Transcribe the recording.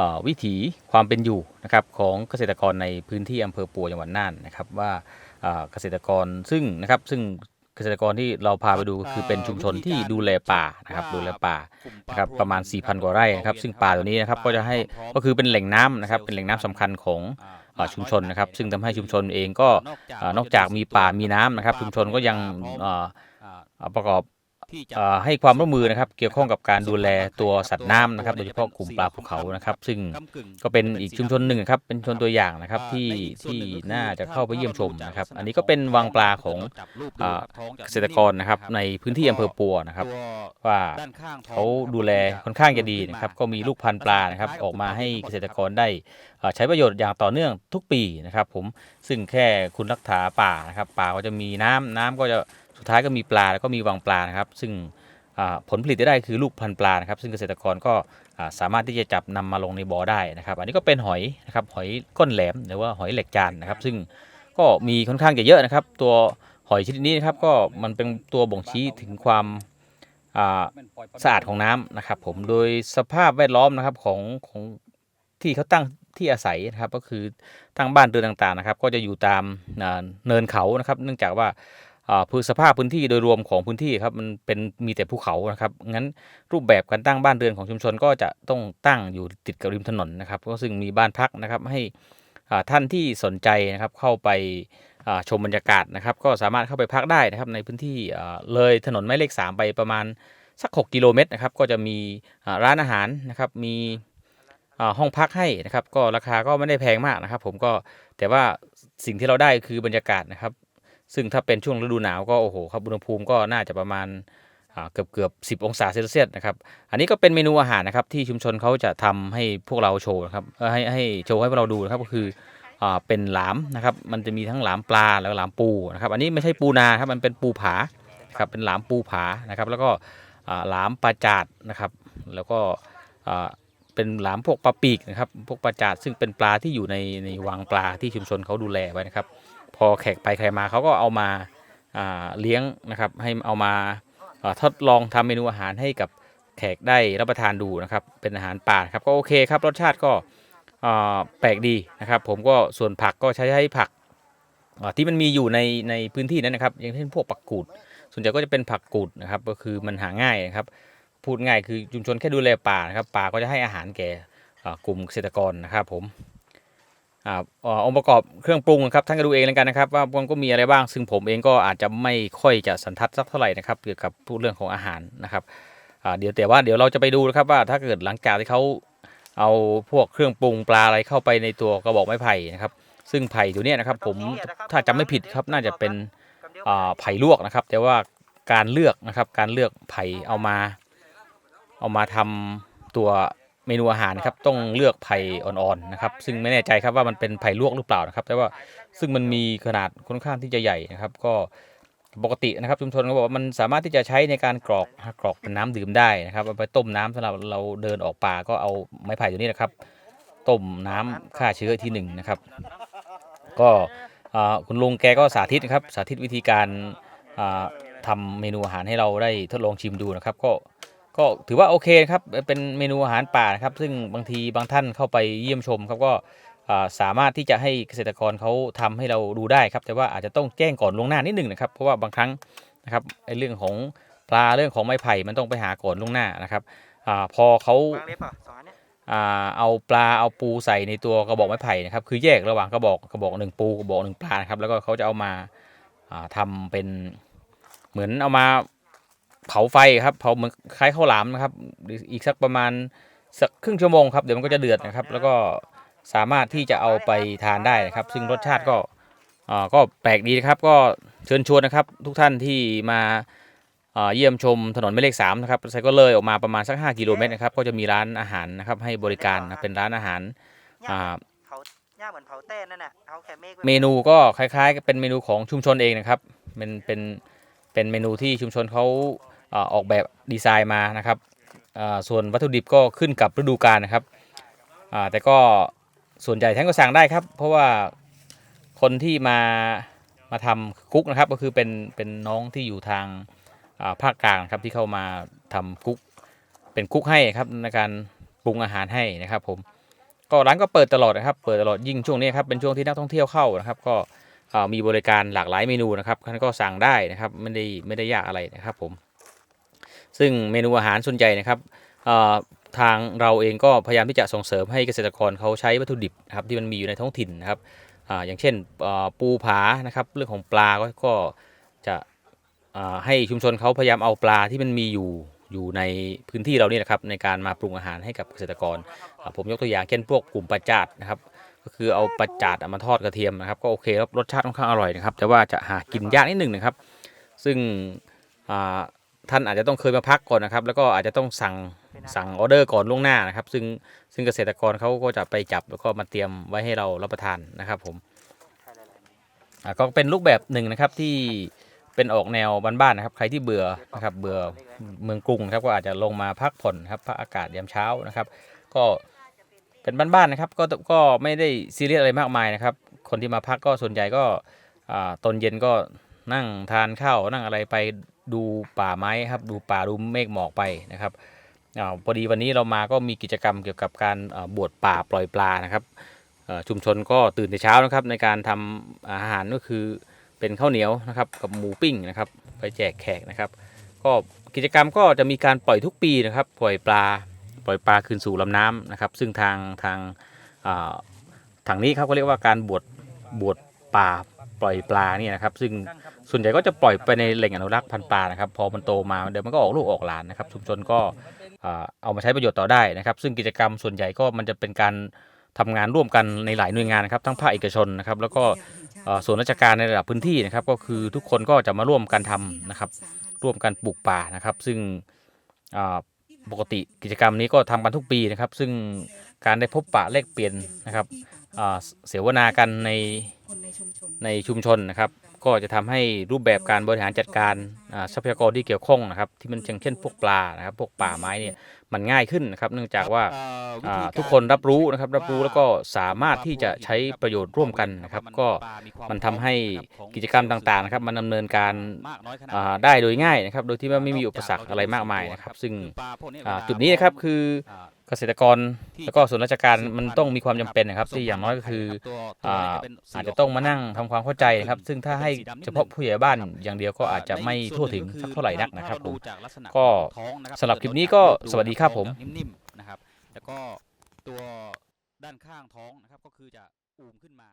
อ่อวิถีความเป็นอยู่นะครับของเกษตรกรในพื้นที่อำเภอปัวจังหวัดน่านนะครับว่าอ่าเกษตรกรซึ่งนะครับซึ่งเกษตรกรที่เราพาไปดูก็คือเป็นชุมชนที่ดูแลป่านะครับดูแลป่านะครับประมาณ 4,000 กว่าไร่นะครับซึ่งป่าตัวนี้นะครับก็จะให้ก็คือเป็นแหล่งน้ำนะครับเป็นแหล่งน้ำสำคัญของอ่าชุมชนนะครับซึ่งทำให้ชุมชนเองก็อ่านอกจากมีป่ามีน้ำนะครับชุมชนก็ยังอ่าอ่าประกอบเอ่อ ให้ความร่วมมือนะครับ เกี่ยวข้องกับการดูแลตัวสัตว์น้ำนะครับ โดยเฉพาะกลุ่มปลาภูเขานะครับ ซึ่งก็เป็นอีกชุมชนหนึ่งนะครับ เป็นชุมชนตัวอย่างนะครับที่ที่น่าจะเข้าไปเยี่ยมชมนะครับ อันนี้ก็เป็นวังปลาของอ่าเกษตรกรนะครับ ในพื้นที่อำเภอปัวนะครับ ว่าเขาดูแลค่อนข้างจะดีนะครับ ก็มีลูกพันธุ์ปลานะครับ ออกมาให้เกษตรกรได้เอ่อใช้ประโยชน์อย่างต่อเนื่องทุกปีนะครับ ผมซึ่งแค่คุณรักษาป่านะครับป่าก็จะมีน้ำน้ำก็จะ สุดท้ายก็มีปลาแล้วก็มีวังปลานะครับ ซึ่งอ่าผลผลิตที่ได้คือลูกพันธุ์ปลานะครับ ซึ่งเกษตรกรก็อ่าสามารถที่จะจับนำมาลงในบ่อได้นะครับ อันนี้ก็เป็นหอยนะครับหอยก้นแหลมหรือว่าหอยเหล็กจานนะครับ ซึ่งก็มีค่อนข้างจะเยอะนะครับ ตัวหอยชนิดนี้นะครับก็มันเป็นตัวบ่งชี้ถึงความอ่าสะอาดของน้ำนะครับ ผมโดยสภาพแวดล้อมนะครับของของที่เขาตั้งที่อาศัยนะครับก็คือตั้งบ้านเรือนต่างๆนะครับ ก็จะอยู่ตามอ่าเนินเขานะครับ เนื่องจากว่าอ่า พื้นสภาพพื้นที่โดยรวมของพื้นที่ครับมันเป็นมีแต่ภูเขานะครับงั้นรูปแบบการตั้งบ้านเรือนของชุมชนก็จะต้องตั้งอยู่ติดกับริมถนนนะครับก็ซึ่งมีบ้านพักนะครับให้อ่าท่านที่สนใจนะครับเข้าไปอ่าชมบรรยากาศนะครับ ก็สามารถเข้าไปพักได้นะครับในพื้นที่อ่าเลยถนนหมายเลข 3 ไปประมาณสัก 6 กิโลเมตรนะครับก็จะมีอ่าร้านอาหารนะครับมีอ่าห้องพักให้นะครับ ก็ราคาก็ไม่ได้แพงมากนะครับ ผมก็แต่ว่าสิ่งที่เราได้คือบรรยากาศนะครับ ซึ่งถ้าเป็นช่วงฤดูหนาวก็โอ้โหครับอุณหภูมิก็น่าจะประมาณเกือบเกือบสิองศาเซลเซียสนะครับ อันนี้ก็เป็นเมนูอาหารนะครับที่ชุมชนเขาจะทำให้พวกเราโชว์นะครับให้ให้โชว์ให้พวกเราดูนะครับก็คืออเป็นหลามนะครับ มันจะมีทั้งหลามปลาแล้วหลามปูนะครับ อันนี้ไม่ใช่ปูนาครับมันเป็นปูผาครับเป็นหลามปูผานะครับ แล้วก็หลามปลาจาดนะครับ แล้วก็เป็นหลามพวกปลาปีกนะครับ พวกปลาจาดซึ่งเป็นปลาที่อยู่ในในวังปลาที่ชุมชนเขาดูแลไว้นะครับ พอแขกไปใครมาเขาก็เอามาเลี้ยงนะครับให้เอามาทดลองทำเมนูอาหารให้กับแขกได้รับประทานดูนะครับเป็นอาหารป่าครับก็โอเคครับรสชาติก็แปลกดีนะครับผมก็ส่วนผักก็ใช้ใช้ผักที่มันมีอยู่ในในพื้นที่นั้นนะครับ อย่างเช่นพวกผักกูด ส่วนใหญ่ก็จะเป็นผักกูดนะครับก็คือมันหาง่ายนะครับพูดง่ายคือชุมชนแค่ดูแลป่านะครับป่าก็จะให้อาหารแก่กลุ่มเกษตรกรนะครับผม อ่าอ่าองค์ประกอบเครื่องปรุงนะครับท่านก็ดูเองแล้วกันนะครับ ว่ามันก็มีอะไรบ้าง ซึ่งผมเองก็อาจจะไม่ค่อยจะสันทัดสักเท่าไหร่นะครับเกี่ยวกับพูดเรื่องของอาหารนะครับอ่าเดี๋ยวแต่ว่าเดี๋ยวเราจะไปดูนะครับว่าถ้าเกิดหลังจากที่เขาเอาพวกเครื่องปรุงปลาอะไรเข้าไปในตัวกระบอกไม้ไผ่นะครับ ซึ่งไผ่ตัวเนี้ยนะครับ ผมถ้าจำไม่ผิดครับน่าจะเป็นอ่าไผ่ลวกนะครับ แต่ว่าการเลือกนะครับการเลือกไผ่เอามาเอามาทำตัว เมนูอาหารนะครับต้องเลือกไผ่อ่อนๆนะครับซึ่งไม่แน่ใจครับว่ามันเป็นไผ่ลวกหรือเปล่านะครับ แต่ว่าซึ่งมันมีขนาดค่อนข้างที่จะใหญ่นะครับ ก็ปกตินะครับชุมชนก็บอกว่ามันสามารถที่จะใช้ในการกรอกกรอกเป็นน้ำดื่มได้นะครับเอาไปต้มน้ำสำหรับเราเดินออกป่าก็เอาไม้ไผ่ตัวนี้นะครับต้มน้ำฆ่าเชื้ออีกทีหนึ่งนะครับ ก็คุณลุงแกก็สาธิตนะครับสาธิตวิธีการอ่าทำเมนูอาหารให้เราได้ทดลองชิมดูนะครับ ก็ ก็ถือว่าโอเคครับเป็นเมนูอาหารป่านะครับ ซึ่งบางทีบางท่านเข้าไปเยี่ยมชมครับก็อ่าสามารถที่จะให้เกษตรกรเขาทำให้เราดูได้ครับ แต่ว่าอาจจะต้องแจ้งก่อนล่วงหน้านิดหนึ่งนะครับ เพราะว่าบางครั้งนะครับไอ้เรื่องของปลาเรื่องของไม้ไผ่มันต้องไปหาก่อนล่วงหน้านะครับอาพอเขาวางเล็บอะสองอันเนี้ยอ่าเอาปลาเอาปูใส่ในตัวกระบอกไม้ไผ่นะครับคือแยกระหว่างกระบอกกระบอกหนึ่งปูกระบอกหนึ่งปลานะครับแล้วก็เขาจะเอามาอ่าทำเป็นเหมือนเอามา เผาไฟครับเผาเหมือนคล้ายข้าวหลามนะครับอีกสักประมาณสักครึ่งชั่วโมงครับเดี๋ยวมันก็จะเดือดนะครับ แล้วก็สามารถที่จะเอาไปทานได้นะครับ ซึ่งรสชาติก็อ่าก็แปลกดีนะครับ ก็เชิญชวนนะครับ ทุกท่านที่มาอ่าเยี่ยมชมถนนหมายเลขสามนะครับใส่ก็เลยออกมาประมาณสัก 5 กิโลเมตรนะครับ ก็จะมีร้านอาหารนะครับ ให้บริการนะเป็นร้านอาหารย่าอ่าเผาย่าเหมือนเผาแต้นั่นน่ะเอาแค่เมฆไว้เมนูก็คล้ายๆกับเป็นเมนูของชุมชนเองนะครับเป็นเป็นเป็นเมนูที่ชุมชนเขาเออกแบบดีไซน์มานะครับส่วนวัตถุดิบก็ขึ้นกับฤดูกาลนะครับแต่ก็ส่วนใหญ่ท่านก็สั่งได้ครับ เพราะว่าคนที่มามาทำกุ๊กนะครับก็คือเป็นเป็นน้องที่อยู่ทางาภาคกลางครับที่เข้ามาทำกุ๊กเป็นกุ๊กให้ครับในการปรุงอาหารให้นะครับผมก็ร้านก็เปิดตลอดนะครับ เปิดตลอดยิ่งช่วงนี้ครับเป็นช่วงที่นักท่องเที่ยวเข้านะครับ ก็มีบริการหลากหลายเมนูนะครับท่านก็สั่งได้นะครับไม่ได้ไม่ได้ยากอะไรนะครับผม ซึ่งเมนูอาหารส่วนใหญ่นะครับทางเราเองก็พยายามที่จะส่งเสริมให้เกษตรกรเขาใช้วัตถุดิบครับที่มันมีอยู่ในท้องถิ่นนะครับออย่างเช่นปูผานะครับเรื่องของปลาก็กจะให้ชุมชนเขาพยายามเอาปลาที่มันมีอยู่อยู่ในพื้นที่เรานี่แหละครับในการมาปรุงอาหารให้กับเกษตรกร ผมยกตัวอย่างเช่นพวกกลุ่มปลาจาดนะครับก็คือเอาปลาจาดมาทอดกระเทียมนะครับก็โอเคครับรสชาติค่อนข้างอร่อยนะครับแต่ว่าจะหากินยากนิดหนึ่งนะครับ ซึ่งอ่า ท่านอาจจะต้องเคยมาพักก่อนนะครับ แล้วก็อาจจะต้องสั่งสั่งออเดอร์ก่อนล่วงหน้านะครับ ซึ่งซึ่งเกษตรกรเขาก็จะไปจับแล้วก็มาเตรียมไว้ให้เรารับประทานนะครับผมใช่หลายๆเมนูอ่าก็เป็นรูปแบบหนึ่งนะครับที่เป็นออกแนวบ้านๆนะครับ ใครที่เบื่อนะครับ เบื่อเมืองกรุงนะครับ ก็อาจจะลงมาพักผ่อนครับพักอากาศยามเช้านะครับ ก็เป็นบ้านๆนะครับ ก็ก็ไม่ได้ซีเรียสอะไรมากมายนะครับ คนที่มาพักก็ส่วนใหญ่ก็อ่าตอนเย็นก็นั่งทานข้าวนั่งอะไรไป ดูป่าไม้ครับดูป่าดูเมฆหมอกไปนะครับอาพอดีวันนี้เรามาก็มีกิจกรรมเกี่ยวกับการบวชป่าปล่อยปลานะครับชุมชนก็ตื่นแต่เช้านะครับ ในการทำอาหารก็คือเป็นข้าวเหนียวนะครับกับหมูปิ้งนะครับไปแจกแขกนะครับก็กิจกรรมก็จะมีการปล่อยทุกปีนะครับ ปล่อยปลาปล่อยปลาคืนสู่ลำน้ำนะครับ ซึ่งทางทางอ่าทางนี้ครับก็เรียกว่าการบวชบวช ป่าปล่อยปลาเนี่ยนะครับ ซึ่งส่วนใหญ่ก็จะปล่อยไปในแหล่งอนุรักษ์พันธุ์ปลานะครับ พอมันโตมาเดี๋ยวมันก็ออกลูกออกหลานนะครับ ชุมชนก็เอามาใช้ประโยชน์ต่อได้นะครับ ซึ่งกิจกรรมส่วนใหญ่ก็มันจะเป็นการทำงานร่วมกันในหลายหน่วยงานนะครับ ทั้งภาคเอกชนนะครับ แล้วก็ส่วนราชการในระดับพื้นที่นะครับ ก็คือทุกคนก็จะมาร่วมกันทำนะครับ ร่วมกันปลูกป่านะครับ ซึ่งปกติกิจกรรมนี้ก็ทำกันทุกปีนะครับ ซึ่งการได้พบปะแลกเปลี่ยนนะครับเสวนากันใน ชุมชนในชุมชนนะครับ ก็จะทำให้รูปแบบการบริหารจัดการอ่าทรัพยากรที่เกี่ยวข้องนะครับ ที่มันอย่างเช่นพวกปลานะครับ พวกป่าไม้เนี่ยมันง่ายขึ้นนะครับ เนื่องจากว่าอ่าทุกคนรับรู้นะครับ รับรู้แล้วก็สามารถที่จะใช้ประโยชน์ร่วมกันนะครับ ก็มันทำให้กิจกรรมต่างๆนะครับ มันดำเนินการอ่าได้โดยง่ายนะครับ โดยที่ว่าไม่มีอุปสรรคอะไรมากมายนะครับ ซึ่งอ่าจุดนี้นะครับคือ เกษตรกรแล้วก็ส่วนราชการมันต้องมีความจำเป็นนะครับ ที่อย่างน้อยก็คืออ่าอาจจะต้องมานั่งทำความเข้าใจนะครับ ซึ่งถ้าให้เฉพาะผู้ใหญ่บ้านอย่างเดียวก็อาจจะไม่ทั่วถึงสักเท่าไหร่นักนะครับผมก็สำหรับคลิปนี้ก็สวัสดีครับผมนิ่มๆนะครับแล้วก็ตัวด้านข้างท้องนะครับก็คือจะอูมขึ้นมา